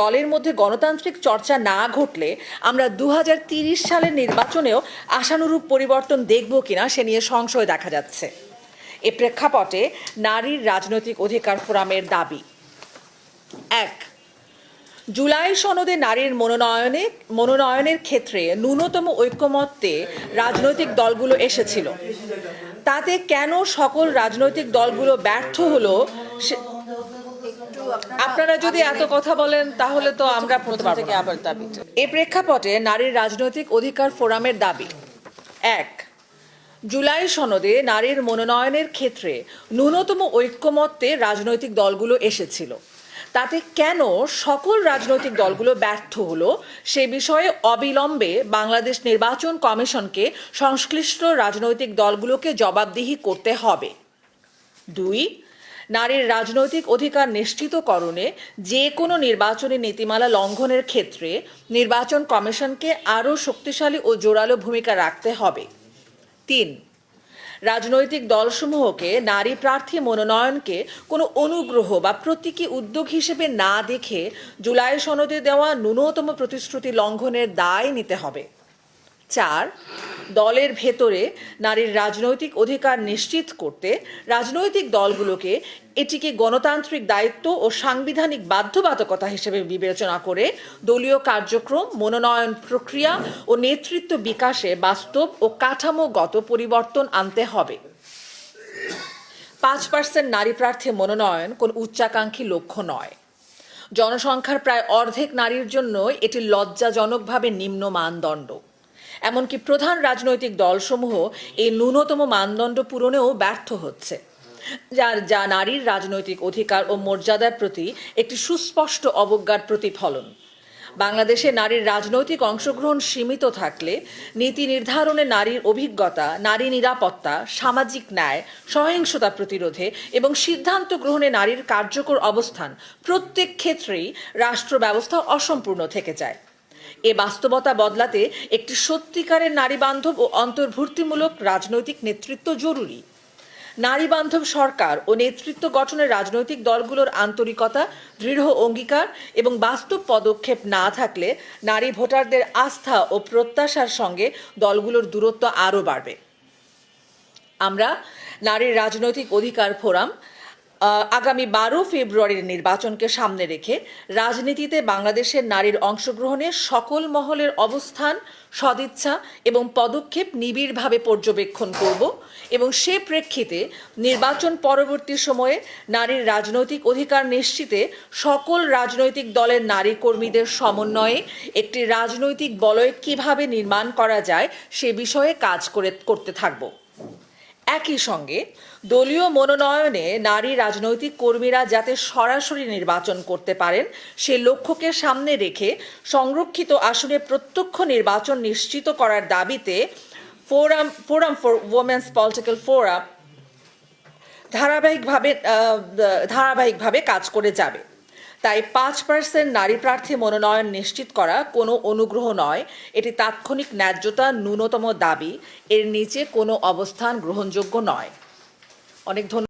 দলের মধ্যে গণতান্ত্রিক চর্চা না ঘটলে আমরা দু সালের নির্বাচনেও আশানুরূপ পরিবর্তন দেখব কিনা সে নিয়ে সংশয় দেখা যাচ্ছে। এ প্রেক্ষাপটে নারীর রাজনৈতিক অধিকার ফোরামের দাবি। এক, জুলাই সনদে নারীর মনোনয়নে, মনোনয়নের ক্ষেত্রে ন্যূনতম ঐক্যমত্যে রাজনৈতিক দলগুলো এসেছিল। তাতে কেন সকল রাজনৈতিক দলগুলো ব্যর্থ হলো আপনারা যদি এত কথা বলেন, তাহলে তো আমরা প্রথম থেকে আবার দাবি। এ প্রেক্ষাপটে নারীর রাজনৈতিক অধিকার ফোরামের দাবি। এক, জুলাই সনদে নারীর মনোনয়নের ক্ষেত্রে ন্যূনতম ঐক্যমত্যে রাজনৈতিক দলগুলো এসেছিল। তাতে কেন সকল রাজনৈতিক দলগুলো ব্যর্থ হলো সে বিষয়ে অবিলম্বে বাংলাদেশ নির্বাচন কমিশনকে সংশ্লিষ্ট রাজনৈতিক দলগুলোকে জবাবদিহি করতে হবে। দুই নারীর রাজনৈতিক অধিকার নিশ্চিতকরণে যে কোনো নির্বাচনী নীতিমালা লঙ্ঘনের ক্ষেত্রে নির্বাচন কমিশনকে আরও শক্তিশালী ও জোরালো ভূমিকা রাখতে হবে। তিন, রাজনৈতিক দলসমূহকে নারী প্রার্থী মনোনয়নকে কোনো অনুগ্রহ বা প্রতীকী উদ্যোগ হিসেবে না দেখে জুলাই সনদে দেওয়া ন্যূনতম প্রতিশ্রুতি লঙ্ঘনের দায় নিতে হবে। চার দলের ভেতরে নারীর রাজনৈতিক অধিকার নিশ্চিত করতে রাজনৈতিক দলগুলোকে এটিকে গণতান্ত্রিক দায়িত্ব ও সাংবিধানিক বাধ্যবাধকতা হিসেবে বিবেচনা করে দলীয় কার্যক্রম, মনোনয়ন প্রক্রিয়া ও নেতৃত্ব বিকাশে বাস্তব ও কাঠামোগত পরিবর্তন আনতে হবে। পাঁচ পার্সেন্ট নারী প্রার্থী মনোনয়ন কোন উচ্চাকাঙ্ক্ষী লক্ষ্য নয়। জনসংখ্যার প্রায় অর্ধেক নারীর জন্য এটি লজ্জাজনকভাবে নিম্ন মানদণ্ড এমনকি প্রধান রাজনৈতিক দলসমূহ এই ন্যূনতম মানদণ্ড পূরণেও ব্যর্থ হচ্ছে। যার, যা নারীর রাজনৈতিক অধিকার ও মর্যাদার প্রতি একটি সুস্পষ্ট অবজ্ঞার প্রতিফলন। বাংলাদেশে নারীর রাজনৈতিক অংশগ্রহণ সীমিত থাকলে নীতি নির্ধারণে নারীর অভিজ্ঞতা, নারী নিরাপত্তা, সামাজিক ন্যায়, সহিংসতা প্রতিরোধে এবং সিদ্ধান্ত গ্রহণে নারীর কার্যকর অবস্থান প্রত্যেক ক্ষেত্রেই রাষ্ট্র ব্যবস্থা অসম্পূর্ণ থেকে যায়। এ বাস্তবতা বদলাতে একটি সত্যিকারের নারী বান্ধব ও অন্তর্ভুক্তিমূলক রাজনৈতিক নেতৃত্ব জরুরি। নারী বান্ধব সরকার ও নেতৃত্ব গঠনের রাজনৈতিক দলগুলোর আন্তরিকতা, দৃঢ় অঙ্গীকার এবং বাস্তব পদক্ষেপ না থাকলে নারী ভোটারদের আস্থা ও প্রত্যাশার সঙ্গে দলগুলোর দূরত্ব আরও বাড়বে। আমরা নারীর রাজনৈতিক অধিকার ফোরাম আগামী বারো ফেব্রুয়ারির নির্বাচনকে সামনে রেখে রাজনীতিতে বাংলাদেশের নারীর অংশগ্রহণে সকল মহলের অবস্থান, সদিচ্ছা এবং পদক্ষেপ নিবিড়ভাবে পর্যবেক্ষণ করব এবং সে প্রেক্ষিতে নির্বাচন পরবর্তী সময়ে নারীর রাজনৈতিক অধিকার নিশ্চিতে সকল রাজনৈতিক দলের নারী কর্মীদের সমন্বয়ে একটি রাজনৈতিক বলয় কীভাবে নির্মাণ করা যায় সে বিষয়ে কাজ করে, করতে থাকব। একই সঙ্গে দলীয় মনোনয়নে নারী রাজনৈতিক কর্মীরা যাতে সরাসরি নির্বাচন করতে পারেন, সে লক্ষ্যকে সামনে রেখে সংরক্ষিত আসনে প্রত্যক্ষ নির্বাচন নিশ্চিত করার দাবিতে forum forum for women's political forum ধারাবাহিকভাবে ধারাবাহিকভাবে কাজ করে যাবে। তাই পাঁচ পার্সেন্ট নারী প্রার্থী মনোনয়ন নিশ্চিত করা কোনো অনুগ্রহ নয়। এটি তাৎক্ষণিক ন্যায্যতা ন্যূনতম দাবি। এর নিচে কোনো অবস্থান গ্রহণযোগ্য নয়। অনেক ধন্যবাদ।